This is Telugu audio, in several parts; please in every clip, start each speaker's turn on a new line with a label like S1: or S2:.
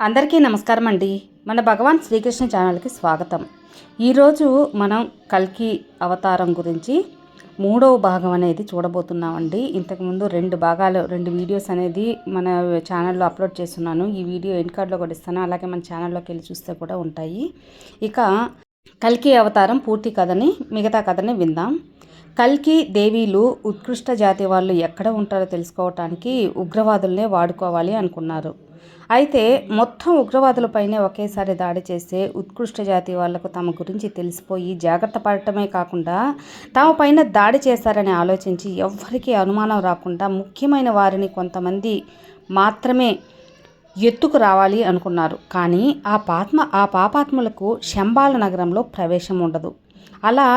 S1: అందరికీ నమస్కారం అండి మన భగవాన్ శ్రీకృష్ణ ఛానల్కి స్వాగతం. ఈరోజు మనం కల్కి అవతారం గురించి మూడవ భాగం అనేది చూడబోతున్నామండి. ఇంతకుముందు రెండు భాగాలు రెండు వీడియోస్ అనేది మన ఛానల్లో అప్లోడ్ చేస్తున్నాను. ఈ వీడియో ఎండ్ కార్డ్లో కూడా ఇస్తాను. అలాగే మన ఛానల్లోకి వెళ్ళి చూస్తే కూడా ఉంటాయి. ఇక కల్కి అవతారం పూర్తి కథని మిగతా కథని విందాం. కల్కి దేవీలు ఉత్కృష్ట జాతి వాళ్ళు ఎక్కడ ఉంటారో తెలుసుకోవటానికి ఉగ్రవాదులనే వాడుకోవాలి అనుకున్నారు. అయితే మొత్తం ఉగ్రవాదులపైనే ఒకేసారి దాడి చేస్తే ఉత్కృష్ట జాతి వాళ్ళకు తమ గురించి తెలిసిపోయి జాగ్రత్త పడటమే కాకుండా తమ పైన దాడి చేశారని ఆలోచించి ఎవ్వరికీ అనుమానం రాకుండా ముఖ్యమైన వారిని కొంతమంది మాత్రమే ఎత్తుకు రావాలి అనుకున్నారు. కానీ ఆ పాత్మ ఆ పాపాత్మలకు శంబాల నగరంలో ప్రవేశం ఉండదు. అలా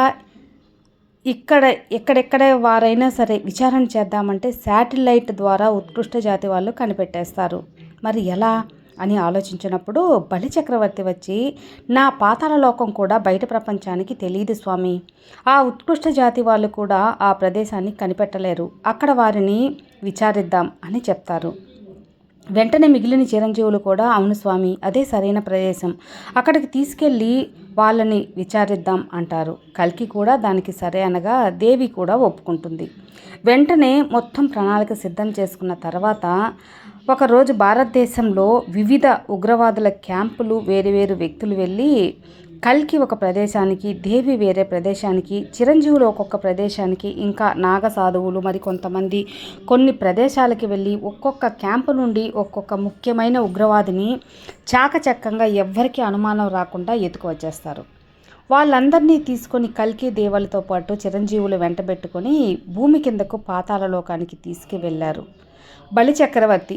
S1: ఇక్కడ ఎక్కడెక్కడ వారైనా సరే విచారణ చేద్దామంటే శాటిలైట్ ద్వారా ఉత్కృష్ట జాతి వాళ్ళు కనిపెట్టేస్తారు. మరి ఎలా అని ఆలోచించినప్పుడు బలి చక్రవర్తి వచ్చి నా పాతాళ లోకం కూడా బయట ప్రపంచానికి తెలియదు స్వామి. ఆ ఉత్కృష్ట జాతి వాళ్ళు కూడా ఆ ప్రదేశాన్ని కనిపెట్టలేరు. అక్కడ వారిని విచారిద్దాం అని చెప్తారు. వెంటనే మిగిలిన చిరంజీవులు కూడా అవును స్వామి అదే సరైన ప్రదేశం. అక్కడికి తీసుకెళ్ళి వాళ్ళని విచారిద్దాం అంటారు. కల్కి కూడా దానికి సరే అనగా దేవి కూడా ఒప్పుకుంటుంది. వెంటనే మొత్తం ప్రణాళిక సిద్ధం చేసుకున్న తర్వాత ఒకరోజు భారతదేశంలో వివిధ ఉగ్రవాదుల క్యాంపులు వేరు వేరు వ్యక్తులు వెళ్ళి కల్కి ఒక ప్రదేశానికి దేవి వేరే ప్రదేశానికి చిరంజీవులు ఒక్కొక్క ప్రదేశానికి ఇంకా నాగసాధువులు మరి కొంతమంది కొన్ని ప్రదేశాలకి వెళ్ళి ఒక్కొక్క క్యాంపు నుండి ఒక్కొక్క ముఖ్యమైన ఉగ్రవాదిని చాకచక్కంగా ఎవ్వరికీ అనుమానం రాకుండా ఎత్తుకు వచ్చేస్తారు వాళ్ళందరినీ తీసుకొని కల్కి దేవలతో పాటు చిరంజీవులు వెంటబెట్టుకొని భూమి కిందకు పాతాల లోకానికి తీసుకువెళ్ళారు బలి చక్రవర్తి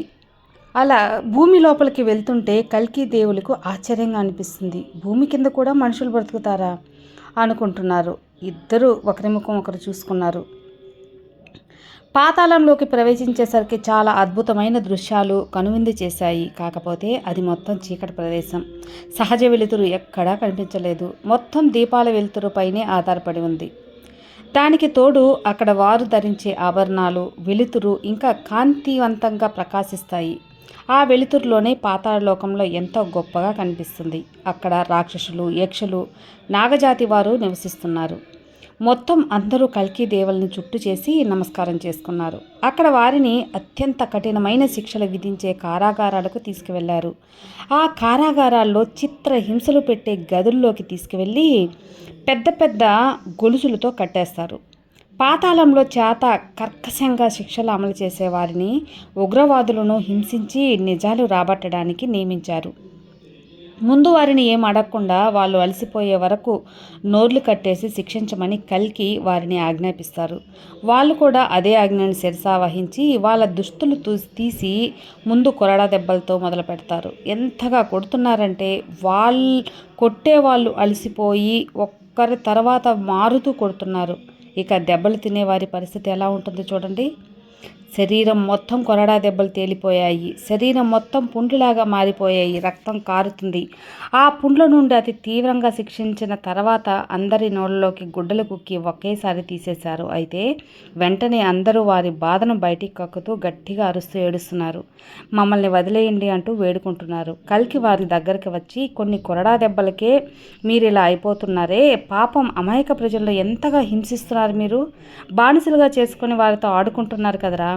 S1: అలా భూమి లోపలికి వెళ్తుంటే కల్కి దేవులకు ఆశ్చర్యంగా అనిపిస్తుంది. భూమి కింద కూడా మనుషులు బ్రతుకుతారా? అనుకుంటున్నారు. ఇద్దరు ఒకరి ముఖం ఒకరు చూసుకున్నారు. పాతాళంలోకి ప్రవేశించేసరికి చాలా అద్భుతమైన దృశ్యాలు కనువిందు చేశాయి. కాకపోతే అది మొత్తం చీకటి ప్రదేశం. సహజ వెలుతురు ఎక్కడా కనిపించలేదు. మొత్తం దీపాల వెలుతురుపైనే ఆధారపడి ఉంది. దానికి తోడు అక్కడ వారు ధరించే ఆభరణాలు వెలుతురు ఇంకా కాంతివంతంగా ప్రకాశిస్తాయి. ఆ వెలుతురులోనే పాతాళలోకంలో ఎంతో గొప్పగా కనిపిస్తుంది. అక్కడ రాక్షసులు యక్షులు నాగజాతి వారు నివసిస్తున్నారు. మొత్తం అందరూ కల్కి దేవుల్ని చుట్టు చేసి నమస్కారం చేసుకున్నారు. అక్కడ వారిని అత్యంత కఠినమైన శిక్షలు విధించే కారాగారాలకు తీసుకువెళ్ళారు. ఆ కారాగారాల్లో చిత్ర హింసలు పెట్టే గదుల్లోకి తీసుకువెళ్ళి పెద్ద పెద్ద గొలుసులతో కట్టేస్తారు. పాతాళంలో చేత కర్కశంగా శిక్షలు అమలు చేసేవారిని ఉగ్రవాదులను హింసించి నిజాలు రాబట్టడానికి నియమించారు. ముందు వారిని ఏం అడగకుండా వాళ్ళు అలసిపోయే వరకు నోర్లు కట్టేసి శిక్షించమని కల్కి వారిని ఆజ్ఞాపిస్తారు. వాళ్ళు కూడా అదే ఆజ్ఞను శిరసా వహించి వాళ్ళ దుస్తులు తీసి ముందు కొరడా దెబ్బలతో మొదలు పెడతారు. ఎంతగా కొడుతున్నారంటే వాళ్ళు కొట్టే వాళ్ళు అలసిపోయి ఒక్కరి తర్వాత మారుతూ కొడుతున్నారు. ఇక దెబ్బలు తినే వారి పరిస్థితి ఎలా ఉంటుందో చూడండి. శరీరం మొత్తం కొరడా దెబ్బలు తేలిపోయాయి. శరీరం మొత్తం పుండ్లులాగా మారిపోయాయి. రక్తం కారుతుంది. ఆ పుండ్ల నుండి అతి తీవ్రంగా శిక్షించిన తర్వాత అందరి నోళ్ళలోకి గుడ్డలు కుక్కి ఒకేసారి తీసేశారు. అయితే వెంటనే అందరూ వారి బాధను బయటికి కక్కుతూ గట్టిగా అరుస్తూ ఏడుస్తున్నారు. మమ్మల్ని వదిలేయండి అంటూ వేడుకుంటున్నారు. కలికి వారి దగ్గరికి వచ్చి కొన్ని కొరడా దెబ్బలకే మీరు ఇలా అయిపోతున్నారే. పాపం అమాయక ప్రజల్లో ఎంతగా హింసిస్తున్నారు మీరు? బానిసలుగా చేసుకుని వారితో ఆడుకుంటున్నారు కదరా.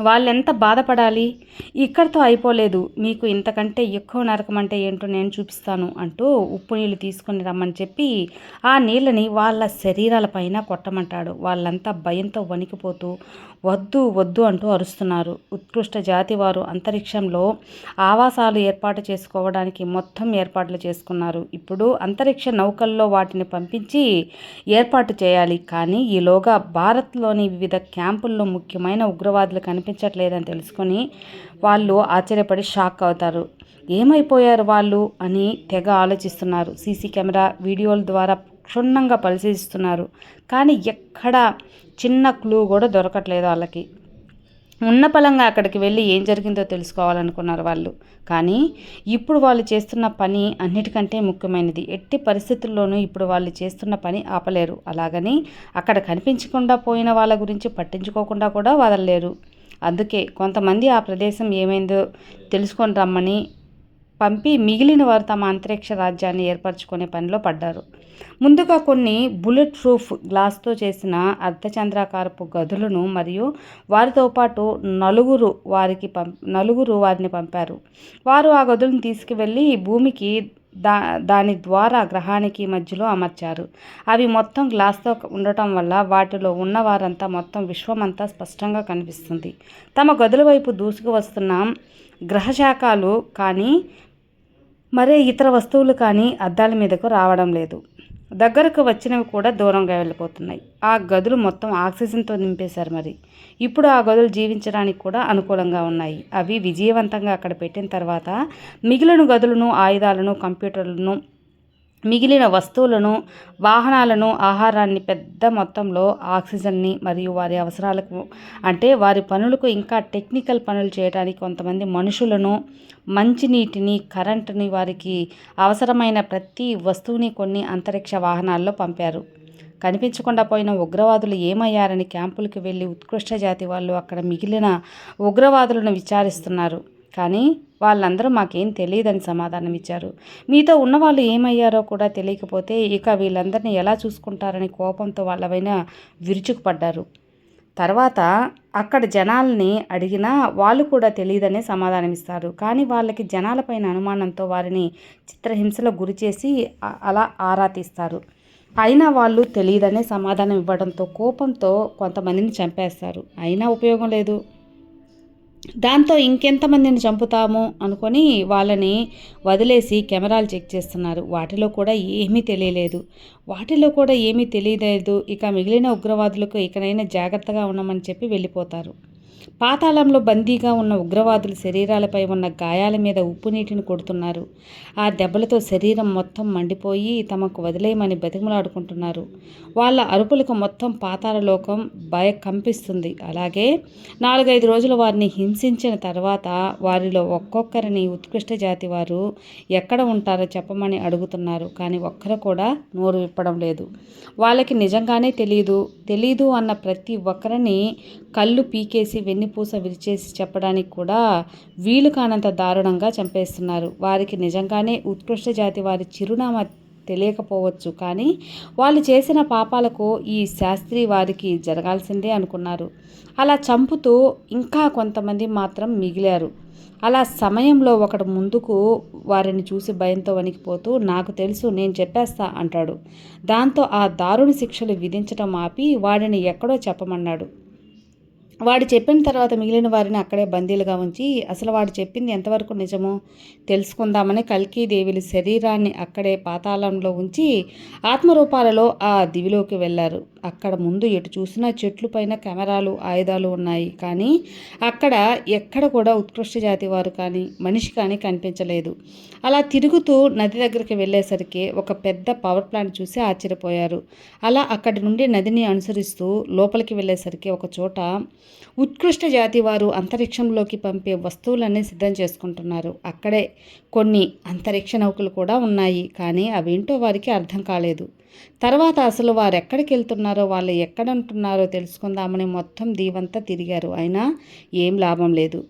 S1: వాళ్ళెంత బాధపడాలి? ఇక్కడితో అయిపోలేదు. మీకు ఇంతకంటే ఎక్కువ నరకం అంటే ఏంటో నేను చూపిస్తాను అంటూ ఉప్పు నీళ్ళు తీసుకొని రమ్మని చెప్పి ఆ నీళ్ళని వాళ్ళ శరీరాలపైన కొట్టమంటాడు. వాళ్ళంతా భయంతో వణికిపోతూ వద్దు వద్దు అంటూ అరుస్తున్నారు. ఉత్కృష్ట జాతి వారు అంతరిక్షంలో ఆవాసాలు ఏర్పాటు చేసుకోవడానికి మొత్తం ఏర్పాట్లు చేసుకున్నారు. ఇప్పుడు అంతరిక్ష నౌకల్లో వాటిని పంపించి ఏర్పాటు చేయాలి. కానీ ఈలోగా భారత్లోని వివిధ క్యాంపుల్లో ముఖ్యమైన ఉగ్రవాదులు కనిపించట్లేదని తెలుసుకొని వాళ్ళు ఆశ్చర్యపడి షాక్ అవుతారు. ఏమైపోయారు వాళ్ళు? అని తెగ ఆలోచిస్తున్నారు. సీసీ కెమెరా వీడియోల ద్వారా క్షుణ్ణంగా పరిశీలిస్తున్నారు. కానీ ఎక్కడ చిన్న క్లూ కూడా దొరకట్లేదు వాళ్ళకి. ఉన్న పలంగా అక్కడికి వెళ్ళి ఏం జరిగిందో తెలుసుకోవాలనుకున్నారు వాళ్ళు. కానీ ఇప్పుడు వాళ్ళు చేస్తున్న పని అన్నిటికంటే ముఖ్యమైనది. ఎట్టి పరిస్థితుల్లోనూ ఇప్పుడు వాళ్ళు చేస్తున్న పని ఆపలేరు. అలాగని అక్కడ కనిపించకుండా పోయిన వాళ్ళ గురించి పట్టించుకోకుండా కూడా వదలలేరు. అందుకే కొంతమంది ఆ ప్రదేశం ఏమైందో తెలుసుకొని రమ్మని పంపి మిగిలిన వారు తమ అంతరిక్ష రాజ్యాన్ని ఏర్పరచుకునే పనిలో పడ్డారు. ముందుగా కొన్ని బుల్లెట్ ప్రూఫ్ గ్లాస్తో చేసిన అర్ధచంద్రాకారపు గదులను మరియు వారితో పాటు నలుగురు వారికి పం నలుగురు వారిని పంపారు. వారు ఆ గదులను తీసుకువెళ్ళి భూమికి దా దాని ద్వారా గ్రహానికి మధ్యలో అమర్చారు. అవి మొత్తం గ్లాస్తో ఉండటం వల్ల వాటిలో ఉన్నవారంతా మొత్తం విశ్వమంతా స్పష్టంగా కనిపిస్తుంది. తమ గదుల వైపు దూసుకు వస్తున్న గ్రహశాఖలు కానీ మరే ఇతర వస్తువులు కానీ అద్దాల మీదకు రావడం లేదు. దగ్గరకు వచ్చినవి కూడా దూరంగా వెళ్ళిపోతున్నాయి. ఆ గదులు మొత్తం ఆక్సిజన్తో నింపేశారు మరి. ఇప్పుడు ఆ గదులు జీవించడానికి కూడా అనుకూలంగా ఉన్నాయి. అవి విజయవంతంగా అక్కడ పెట్టిన తర్వాత మిగిలిన గదులను ఆయుధాలను కంప్యూటర్లను మిగిలిన వస్తువులను వాహనాలను ఆహారాన్ని పెద్ద మొత్తంలో ఆక్సిజన్ని మరియు వారి అవసరాలకు అంటే వారి పనులకు ఇంకా టెక్నికల్ పనులు చేయడానికి కొంతమంది మనుషులను మంచినీటిని కరెంటుని వారికి అవసరమైన ప్రతి వస్తువుని కొన్ని అంతరిక్ష వాహనాల్లో పంపారు. కనిపించకుండా పోయిన ఉగ్రవాదులు ఏమయ్యారని క్యాంపులకు వెళ్ళి ఉత్కృష్ట జాతి వాళ్ళు అక్కడ మిగిలిన ఉగ్రవాదులను విచారిస్తున్నారు. కానీ వాళ్ళందరూ మాకేం తెలియదని సమాధానం ఇచ్చారు. మీతో ఉన్నవాళ్ళు ఏమయ్యారో కూడా తెలియకపోతే ఇక వీళ్ళందరినీ ఎలా చూసుకుంటారని కోపంతో వాళ్ళవైన విరుచుకుపడ్డారు. తర్వాత అక్కడ జనాల్ని అడిగినా వాళ్ళు కూడా తెలియదనే సమాధానం ఇస్తారు. కానీ వాళ్ళకి జనాలపైన అనుమానంతో వారిని చిత్రహింసలో గురి చేసి అలా ఆరా తీస్తారు. అయినా వాళ్ళు తెలియదనే సమాధానం ఇవ్వడంతో కోపంతో కొంతమందిని చంపేస్తారు. అయినా ఉపయోగం లేదు. దాంతో ఇంకెంతమందిని చంపుతాము అనుకొని వాళ్ళని వదిలేసి కెమెరాలు చెక్ చేస్తున్నారు. వాటిలో కూడా ఏమీ తెలియలేదు. వాటిలో కూడా ఏమీ తెలియలేదు. ఇక మిగిలిన ఉగ్రవాదులకు ఇకనైనా జాగ్రత్తగా ఉండమని చెప్పి వెళ్ళిపోతారు. పాతాళంలో బందీగా ఉన్న ఉగ్రవాదుల శరీరాలపై ఉన్న గాయాల మీద ఉప్పు నీటిని కొడుతున్నారు. ఆ దెబ్బలతో శరీరం మొత్తం మండిపోయి తమకు వదిలేయమని బతిమలాడుకుంటున్నారు. వాళ్ళ అరుపులకు మొత్తం పాతాళలోకం భయ కంపిస్తుంది అలాగే నాలుగైదు రోజులు వారిని హింసించిన తర్వాత వారిలో ఒక్కొక్కరిని ఉత్కృష్ట జాతి వారు ఎక్కడ ఉంటారో చెప్పమని అడుగుతున్నారు. కానీ ఒక్కరు కూడా నోరు విప్పడం లేదు. వాళ్ళకి నిజంగానే తెలియదు తెలీదు అన్న ప్రతి ఒక్కరిని కళ్ళు పీకేసి వెన్నుపూస విరిచేసి చెప్పడానికి కూడా వీలు కానంత దారుణంగా చంపేస్తున్నారు. వారికి నిజంగానే ఉత్కృష్ట జాతి వారి చిరునామా తెలియకపోవచ్చు కానీ వాళ్ళు చేసిన పాపాలకు ఈ శాస్త్రి వారికి జరగాల్సిందే అనుకున్నారు. అలా చంపుతూ ఇంకా కొంతమంది మాత్రం మిగిలారు. అలా సమయంలో ఒకడు ముందుకు వారిని చూసి భయంతో వణికిపోతూ నాకు తెలుసు నేను చెప్పేస్తా అంటాడు. దాంతో ఆ దారుణ శిక్షలు విధించడం ఆపి వాడిని ఎక్కడో చెప్పమన్నాడు. వాడు చెప్పిన తర్వాత మిగిలిన వారిని అక్కడే బందీలుగా ఉంచి అసలు వాడు చెప్పింది ఎంతవరకు నిజమో తెలుసుకుందామని కల్కి దేవుల శరీరాన్ని అక్కడే పాతాళంలో ఉంచి ఆత్మరూపాలలో ఆ దివిలోకి వెళ్ళారు. అక్కడ ముందు ఎటు చూసినా చెట్లు పైన కెమెరాలు ఆయుధాలు ఉన్నాయి. కానీ అక్కడ ఎక్కడ కూడా ఉత్కృష్ట జాతి వారు కానీ మనిషి కానీ కనిపించలేదు. అలా తిరుగుతూ నది దగ్గరికి వెళ్ళేసరికి ఒక పెద్ద పవర్ ప్లాంట్ చూసి ఆశ్చర్యపోయారు. అలా అక్కడి నుండి నదిని అనుసరిస్తూ లోపలికి వెళ్ళేసరికి ఒక చోట ఉత్కృష్ట జాతి వారు అంతరిక్షంలోకి పంపే వస్తువులన్నీ సిద్ధం చేసుకుంటున్నారు. అక్కడే కొన్ని అంతరిక్ష నౌకలు కూడా ఉన్నాయి. కానీ అవేంటో వారికి అర్థం కాలేదు. తర్వాత అసలు వారు ఎక్కడికి వెళ్తున్నారో వాళ్ళు ఎక్కడ ఉంటున్నారో తెలుసుకుందామని మొత్తం దీవంతా తిరిగారు. అయినా ఏం లాభం లేదు.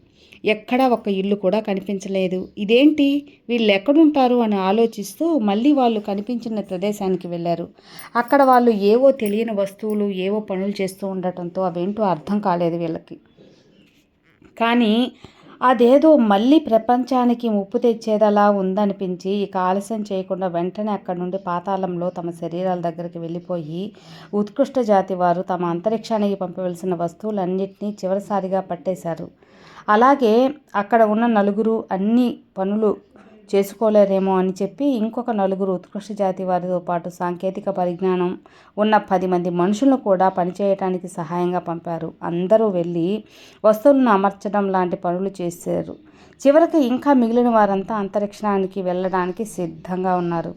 S1: ఎక్కడా ఒక ఇల్లు కూడా కనిపించలేదు. ఇదేంటి? వీళ్ళు ఎక్కడుంటారు అని ఆలోచిస్తూ మళ్ళీ వాళ్ళు కనిపించిన ప్రదేశానికి వెళ్ళారు. అక్కడ వాళ్ళు ఏవో తెలియని వస్తువులు ఏవో పనులు చేస్తూ ఉండటంతో అవేంటో అర్థం కాలేదు వీళ్ళకి. కానీ అదేదో మళ్ళీ ప్రపంచానికి ముప్పు తెచ్చేదలా ఉందనిపించి ఇక ఆలస్యం చేయకుండా వెంటనే అక్కడి నుండి పాతాళంలో తమ శరీరాల దగ్గరికి వెళ్ళిపోయి ఉత్కృష్ట జాతి వారు తమ అంతరిక్షానికి పంపవలసిన వస్తువులన్నింటినీ చివరిసారిగా పట్టేశారు. అలాగే అక్కడ ఉన్న నలుగురు అన్ని పనులు చేసుకోలేరేమో అని చెప్పి ఇంకొక నలుగురు ఉత్కృష్ట జాతి వారితో పాటు సాంకేతిక పరిజ్ఞానం ఉన్న పది మంది మనుషులను కూడా పనిచేయటానికి సహాయంగా పంపారు. అందరూ వెళ్ళి వస్తువులను అమర్చడం లాంటి పనులు చేశారు. చివరికి ఇంకా మిగిలిన వారంతా అంతరిక్షానికి వెళ్ళడానికి సిద్ధంగా ఉన్నారు.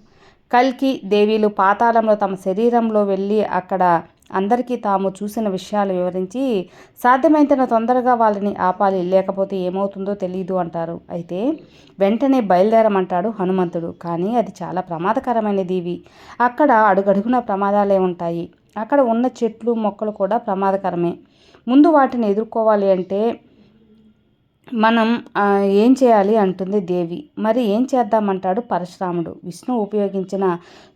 S1: కల్కి దేవీలు పాతాళంలో తమ శరీరంలో వెళ్ళి అక్కడ అందరికీ తాము చూసిన విషయాలు వివరించి సాధ్యమైనంత తొందరగా వాళ్ళని ఆపాలి లేకపోతే ఏమవుతుందో తెలియదు అంటారు. అయితే వెంటనే బయలుదేరమంటాడు హనుమంతుడు. కానీ అది చాలా ప్రమాదకరమైనది ఇవి. అక్కడ అడుగడుగున ప్రమాదాలే ఉంటాయి. అక్కడ ఉన్న చెట్లు మొక్కలు కూడా ప్రమాదకరమే. ముందు వాటిని ఎదుర్కోవాలి అంటే మనం ఏం చేయాలి అంటుంది దేవి. మరి ఏం చేద్దామంటాడు పరశురాముడు. విష్ణు ఉపయోగించిన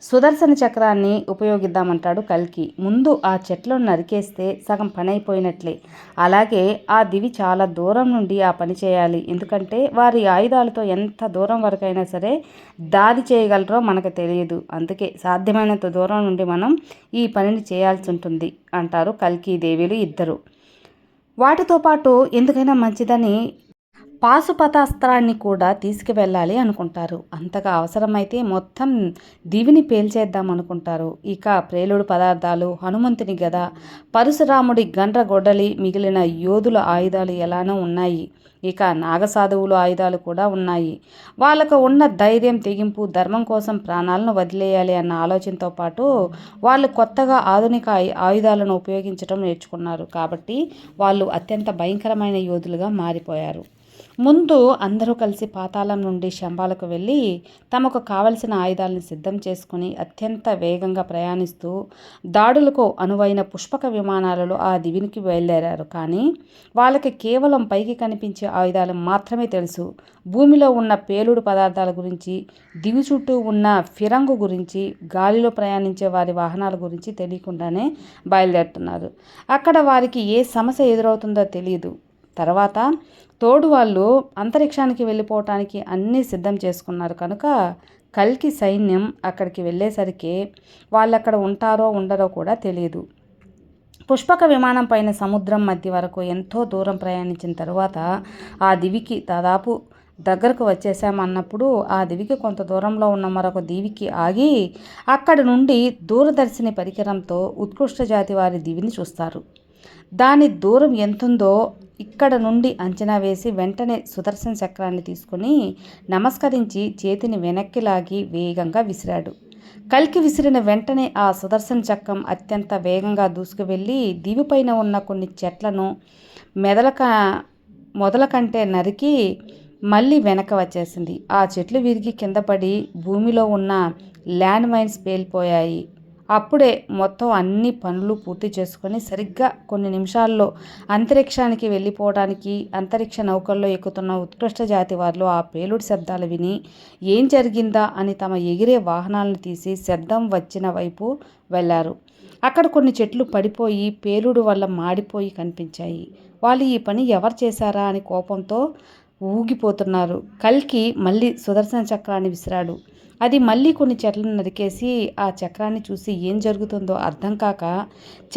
S1: సుదర్శన చక్రాన్ని ఉపయోగిద్దామంటాడు కల్కి. ముందు ఆ చెట్లను నరికేస్తే సగం పని అయిపోయినట్లే అలాగే ఆ దివి చాలా దూరం నుండి ఆ పని చేయాలి. ఎందుకంటే వారి ఆయుధాలతో ఎంత దూరం వరకైనా సరే దాడి చేయగలరో మనకు తెలియదు. అందుకే సాధ్యమైనంత దూరం నుండి మనం ఈ పనిని చేయాల్సి ఉంటుంది అంటారు కల్కి దేవిలు ఇద్దరు. వాటితో పాటు ఎందుకైనా మంచిదని పాశుపతాస్త్రాన్ని కూడా తీసుకువెళ్ళాలి అనుకుంటారు. అంతగా అవసరమైతే మొత్తం దివిని పేల్చేద్దాం అనుకుంటారు. ఇక ప్రేలుడు పదార్థాలు హనుమంతుని గద పరశురాముడి గండ్రగొడ్డలి మిగిలిన యోధుల ఆయుధాలు ఎలానో ఉన్నాయి. ఇక నాగసాధువులు ఆయుధాలు కూడా ఉన్నాయి. వాళ్ళకు ఉన్న ధైర్యం తెగింపు ధర్మం కోసం ప్రాణాలను వదిలేయాలి అన్న ఆలోచనతో పాటు వాళ్ళు కొత్తగా ఆధునిక ఆయుధాలను ఉపయోగించడం నేర్చుకున్నారు. కాబట్టి వాళ్ళు అత్యంత భయంకరమైన యోధులుగా మారిపోయారు. ముందు అందరూ కలిసి పాతాళం నుండి శంబాలకు వెళ్ళి తమకు కావలసిన ఆయుధాలను సిద్ధం చేసుకుని అత్యంత వేగంగా ప్రయాణిస్తూ దాడులకు అనువైన పుష్పక విమానాలలో ఆ దివినికి బయలుదేరారు. కానీ వాళ్ళకి కేవలం పైకి కనిపించే ఆయుధాలు మాత్రమే తెలుసు. భూమిలో ఉన్న పేలుడు పదార్థాల గురించి దివి చుట్టూ ఉన్న ఫిరంగు గురించి గాలిలో ప్రయాణించే వారి వాహనాల గురించి తెలియకుండానే బయలుదేరుతున్నారు. అక్కడ వారికి ఏ సమస్య ఎదురవుతుందో తెలియదు తర్వాత తోడు వాళ్ళు అంతరిక్షానికి వెళ్ళిపోవటానికి అన్నీ సిద్ధం చేసుకున్నారు కనుక కల్కి సైన్యం అక్కడికి వెళ్ళేసరికి వాళ్ళు అక్కడ ఉంటారో ఉండరో కూడా తెలియదు పుష్పక విమానం పైన సముద్రం మధ్య వరకు ఎంతో దూరం ప్రయాణించిన తర్వాత ఆ దివికి దాదాపు దగ్గరకు వచ్చేసామన్నప్పుడు ఆ దివికి కొంత దూరంలో ఉన్న మరొక దీవికి ఆగి అక్కడి నుండి దూరదర్శిని పరికరంతో ఉత్కృష్ట జాతి వారి దివిని చూస్తారు. దాని దూరం ఎంతుందో ఇక్కడ నుండి అంచనా వేసి వెంటనే సుదర్శన చక్రాన్ని తీసుకుని నమస్కరించి చేతిని వెనక్కి లాగి వేగంగా విసిరాడు. కలికి విసిరిన వెంటనే ఆ సుదర్శన చక్రం అత్యంత వేగంగా దూసుకువెళ్ళి దీవిపైన ఉన్న కొన్ని చెట్లను మెదలక మొదల కంటే నరికి మళ్ళీ వెనక వచ్చేసింది. ఆ చెట్లు విరిగి కింద పడి భూమిలో ఉన్న ల్యాండ్ మైన్స్ పేలిపోయాయి. అప్పుడే మొత్తం అన్ని పనులు పూర్తి చేసుకొని సరిగ్గా కొన్ని నిమిషాల్లో అంతరిక్షానికి వెళ్ళిపోవడానికి అంతరిక్ష నౌకల్లో ఎక్కుతున్న ఉత్కృష్ట జాతి వారిలో ఆ పేలుడు శబ్దాలు విని ఏం జరిగిందా అని తమ ఎగిరే వాహనాలను తీసి శబ్దం వచ్చిన వైపు వెళ్ళారు. అక్కడ కొన్ని చెట్లు పడిపోయి పేలుడు వల్ల మాడిపోయి కనిపించాయి. వాళ్ళు ఈ పని ఎవరు చేశారా అని కోపంతో ఊగిపోతున్నారు. కల్కి మళ్ళీ సుదర్శన చక్రాన్ని విసిరాడు. అది మళ్ళీ కొన్ని చెట్లను నరికేసి ఆ చక్రాన్ని చూసి ఏం జరుగుతుందో అర్థం కాక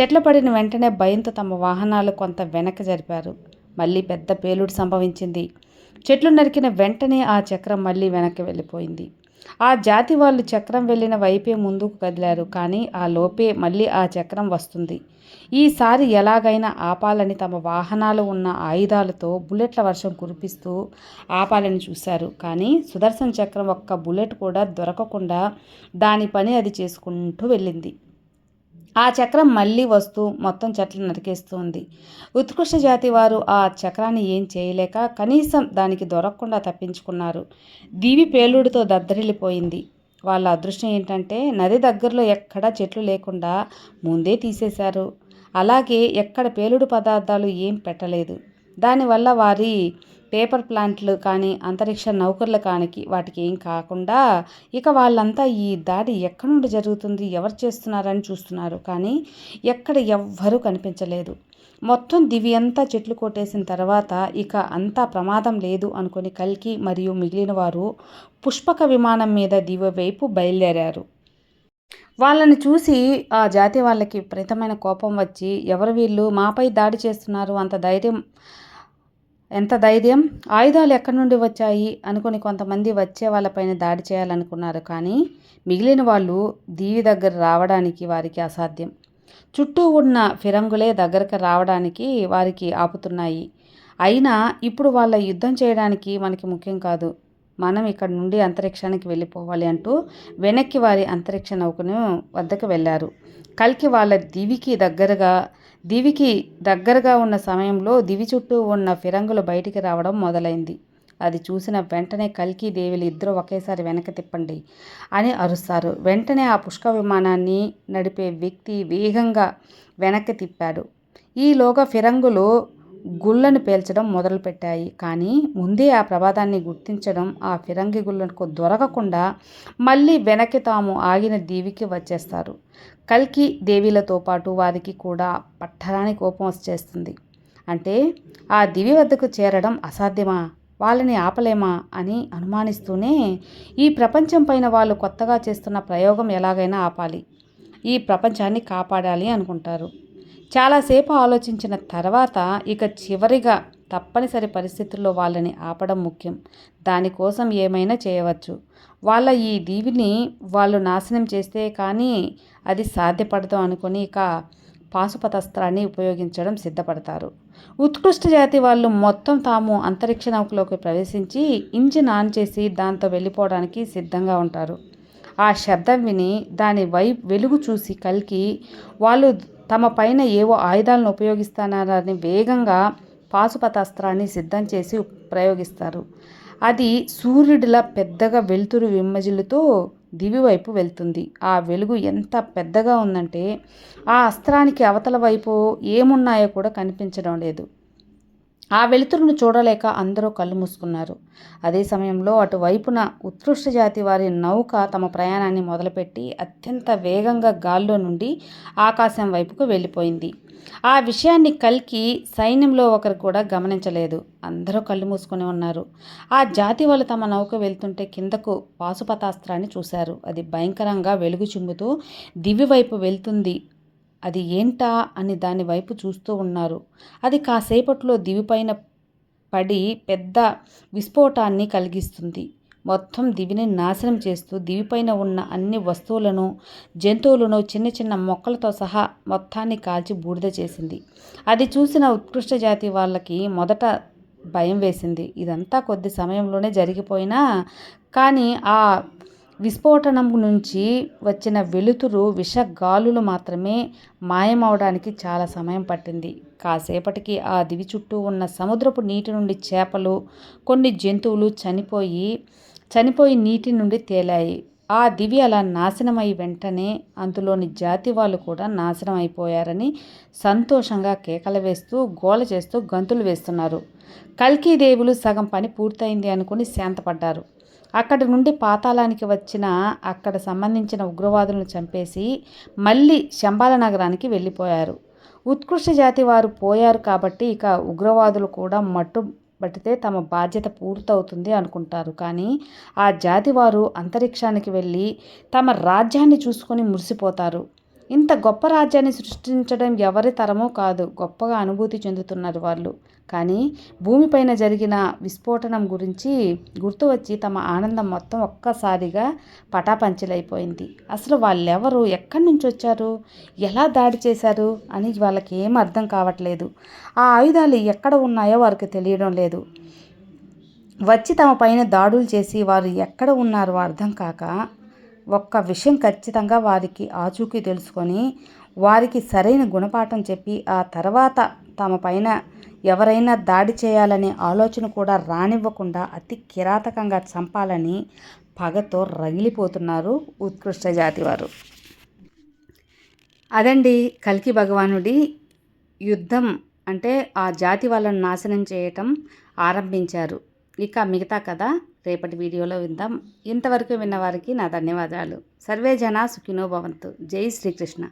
S1: చెట్లు పడిన వెంటనే భయంతో తమ వాహనాలు కొంత వెనక్కి జరిపారు. మళ్ళీ పెద్ద పేలుడు సంభవించింది. చెట్లు నరికిన వెంటనే ఆ చక్రం మళ్ళీ వెనక్కి వెళ్ళిపోయింది. ఆ జాతి వాళ్ళు చక్రం వెళ్ళిన వైపే ముందుకు కదిలారు కానీ ఆ లోపే మళ్ళీ ఆ చక్రం వస్తుంది. ఈసారి ఎలాగైనా ఆపాలని తమ వాహనాలు ఉన్న ఆయుధాలతో బుల్లెట్ల వర్షం కురిపిస్తూ ఆపాలని చూశారు. కానీ సుదర్శన్ చక్రం ఒక్క బుల్లెట్ కూడా దొరకకుండా దాని పని అది చేసుకుంటూ వెళ్ళింది. ఆ చక్రం మళ్ళీ వస్తూ మొత్తం చెట్లను నరికేస్తుంది. ఉత్కృష్ట జాతి వారు ఆ చక్రాన్ని ఏం చేయలేక కనీసం దానికి దొరకకుండా తప్పించుకున్నారు. దీవి పేలుడితో దద్దరిల్లిపోయింది. వాళ్ళ అదృష్టం ఏంటంటే నది దగ్గరలో ఎక్కడా చెట్లు లేకుండా ముందే తీసేశారు. అలాగే ఎక్కడ పేలుడు పదార్థాలు ఏం పెట్టలేదు. దానివల్ల వారి పేపర్ ప్లాంట్లు కానీ అంతరిక్ష నౌకర్లు కానికి వాటికి ఏం కాకుండా ఇక వాళ్ళంతా ఈ దాడి ఎక్కడి నుండి జరుగుతుంది ఎవరు చేస్తున్నారని చూస్తున్నారు. కానీ ఎక్కడ ఎవ్వరూ కనిపించలేదు. మొత్తం దివి అంతా చెట్లు కొట్టేసిన తర్వాత ఇక అంతా ప్రమాదం లేదు అనుకుని కల్కి మరియు మిగిలిన వారు పుష్పక విమానం మీద దివి వైపు బయలుదేరారు. వాళ్ళని చూసి ఆ జాతి వాళ్ళకి విపరీతమైన కోపం వచ్చి ఎవరు వీళ్ళు? మాపై దాడి చేస్తున్నారు. అంత ధైర్యం ఎంత ధైర్యం? ఆయుధాలు ఎక్కడి నుండి వచ్చాయి? అనుకుని కొంతమంది వచ్చే వాళ్ళపైన దాడి చేయాలనుకున్నారు. కానీ మిగిలిన వాళ్ళు దీవి దగ్గర రావడానికి వారికి అసాధ్యం. చుట్టూ ఉన్న ఫిరంగులే దగ్గరకు రావడానికి వారికి ఆపుతున్నాయి. అయినా ఇప్పుడు వాళ్ళ యుద్ధం చేయడానికి మనకి ముఖ్యం కాదు. మనం ఇక్కడ నుండి అంతరిక్షానికి వెళ్ళిపోవాలి అంటూ వెనక్కి వారి అంతరిక్ష నౌకను వద్దకు వెళ్ళారు. కల్కి వాళ్ళ దివికి దగ్గరగా దివికి దగ్గరగా ఉన్న సమయంలో దివి చుట్టూ ఉన్న ఫిరంగులు బయటికి రావడం మొదలైంది. అది చూసిన వెంటనే కల్కి దేవిలు ఇద్దరు ఒకేసారి వెనక్కి తిప్పండి అని అరుస్తారు. వెంటనే ఆ పుష్క విమానాన్ని నడిపే వ్యక్తి వేగంగా వెనక్కి తిప్పాడు. ఈలోగా ఫిరంగులు గుళ్ళను పేల్చడం మొదలుపెట్టాయి. కానీ ముందే ఆ ప్రమాదాన్ని గుర్తించడం ఆ ఫిరంగి గుళ్ళకు దొరకకుండా మళ్ళీ వెనక్కి తాము ఆగిన దీవికి వచ్చేస్తారు. కల్కి దేవీలతో పాటు వారికి కూడా పట్టరాని కోపం వచ్చేస్తుంది. అంటే ఆ దివి వద్దకు చేరడం అసాధ్యమా? వాళ్ళని ఆపలేమా? అని అనుమానిస్తూనే ఈ ప్రపంచం పైన వాళ్ళు కొత్తగా చేస్తున్న ప్రయోగం ఎలాగైనా ఆపాలి. ఈ ప్రపంచాన్ని కాపాడాలి అనుకుంటారు. చాలాసేపు ఆలోచించిన తర్వాత ఇక చివరిగా తప్పనిసరి పరిస్థితుల్లో వాళ్ళని ఆపడం ముఖ్యం. దానికోసం ఏమైనా చేయవచ్చు. వాళ్ళ ఈ దీవిని వాళ్ళు నాశనం చేస్తే కానీ అది సాధ్యపడదు అనుకుని ఇక పాశుపతస్త్రాన్ని ఉపయోగించడం సిద్ధపడతారు. ఉత్కృష్ట జాతి వాళ్ళు మొత్తం తాము అంతరిక్ష నౌకలోకి ప్రవేశించి ఇంజిన్ ఆన్ చేసి దాంతో వెళ్ళిపోవడానికి సిద్ధంగా ఉంటారు. ఆ శబ్దం విని దాని వై వెలుగు చూసి కలికి వాళ్ళు తమ పైన ఏవో ఆయుధాలను ఉపయోగిస్తానని వేగంగా పాశుపతాస్త్రాన్ని సిద్ధం చేసి ప్రయోగిస్తారు. అది సూర్యుడిలా పెద్దగా వెలుతురు విమ్మజిల్లుతూ దివి వైపు వెళ్తుంది. ఆ వెలుగు ఎంత పెద్దగా ఉందంటే ఆ అస్త్రానికి అవతల వైపు ఏమున్నాయో కూడా కనిపించడం లేదు. ఆ వెలుతురును చూడలేక అందరూ కళ్ళు మూసుకున్నారు. అదే సమయంలో అటువైపున ఉత్కృష్ట జాతి వారి నౌక తమ ప్రయాణాన్ని మొదలుపెట్టి అత్యంత వేగంగా గాల్లో నుండి ఆకాశం వైపుకు వెళ్ళిపోయింది. ఆ విషయాన్ని కల్కి సైన్యంలో ఒకరు కూడా గమనించలేదు. అందరూ కళ్ళు మూసుకొని ఉన్నారు. ఆ జాతి వాళ్ళు తమ నౌక వెళ్తుంటే కిందకు పాశుపతాస్త్రాన్ని చూశారు. అది భయంకరంగా వెలుగు చిమ్ముతూ దివి వైపు వెళ్తుంది. అది ఏంటా అని దాని వైపు చూస్తూ ఉన్నారు. అది కాసేపట్లో దివిపైన పడి పెద్ద విస్ఫోటాన్ని కలిగిస్తుంది. మొత్తం దివిని నాశనం చేస్తూ దివిపైన ఉన్న అన్ని వస్తువులను జంతువులను చిన్న చిన్న మొక్కలతో సహా మొత్తాన్ని కాల్చి బూడిద చేసింది. అది చూసిన ఉత్కృష్ట జాతి వాళ్ళకి మొదట భయం వేసింది. ఇదంతా కొద్ది సమయంలోనే జరిగిపోయినా కానీ ఆ విస్ఫోటనం నుంచి వచ్చిన వెలుతురు విషగాలులు మాత్రమే మాయమవడానికి చాలా సమయం పట్టింది. కాసేపటికి ఆ దివి చుట్టూ ఉన్న సముద్రపు నీటి నుండి చేపలు కొన్ని జంతువులు చనిపోయి చనిపోయి నీటి నుండి తేలాయి. ఆ దివి అలా నాశనమై వెంటనే అందులోని జాతి వాళ్ళు కూడా నాశనం అయిపోయారని సంతోషంగా కేకలు వేస్తూ గోల చేస్తూ గంతులు వేస్తున్నారు. కల్కీ దేవులు సగం పని పూర్తయింది అనుకుని శాంతపడ్డారు. అక్కడి నుండి పాతాళానికి వచ్చిన అక్కడ సంబంధించిన ఉగ్రవాదులను చంపేసి మళ్ళీ శంబాల నగరానికి వెళ్ళిపోయారు. ఉత్కృష్ట జాతి వారు పోయారు కాబట్టి ఇక ఉగ్రవాదులు కూడా మట్టు పట్టితే తమ బాధ్యత పూర్తవుతుంది అనుకుంటారు. కానీ ఆ జాతి వారు అంతరిక్షానికి వెళ్ళి తమ రాజ్యాన్ని చూసుకొని మురిసిపోతారు. ఇంత గొప్ప రాజ్యాన్ని సృష్టించడం ఎవరి తరమో కాదు గొప్పగా అనుభూతి చెందుతున్నారు వాళ్ళు. కానీ భూమిపైన జరిగిన విస్ఫోటనం గురించి గుర్తు వచ్చి తమ ఆనందం మొత్తం ఒక్కసారిగా పటాపంచలైపోయింది. అసలు వాళ్ళెవరు? ఎక్కడి నుంచి వచ్చారు? ఎలా దాడి చేశారు? అని వాళ్ళకి ఏం అర్థం కావట్లేదు. ఆ ఆయుధాలు ఎక్కడ ఉన్నాయో వారికి తెలియడం లేదు. వచ్చి తమ పైన దాడులు చేసి వారు ఎక్కడ ఉన్నారో అర్థం కాక ఒక్క విషయం ఖచ్చితంగా వారికి ఆచూకీ తెలుసుకొని వారికి సరైన గుణపాఠం చెప్పి ఆ తర్వాత తమ పైన ఎవరైనా దాడి చేయాలనే ఆలోచన కూడా రానివ్వకుండా అతి కిరాతకంగా చంపాలని పగతో రగిలిపోతున్నారు ఉత్కృష్ట జాతి వారు అదండి కల్కి భగవానుడి యుద్ధం. అంటే ఆ జాతి వాళ్ళను నాశనం చేయటం ఆరంభించారు. ఇక మిగతా కథ రేపటి వీడియోలో విందాం. ఇంతవరకు విన్నవారికి నా ధన్యవాదాలు. సర్వే జన సుఖినో భవంతు. జై శ్రీకృష్ణ.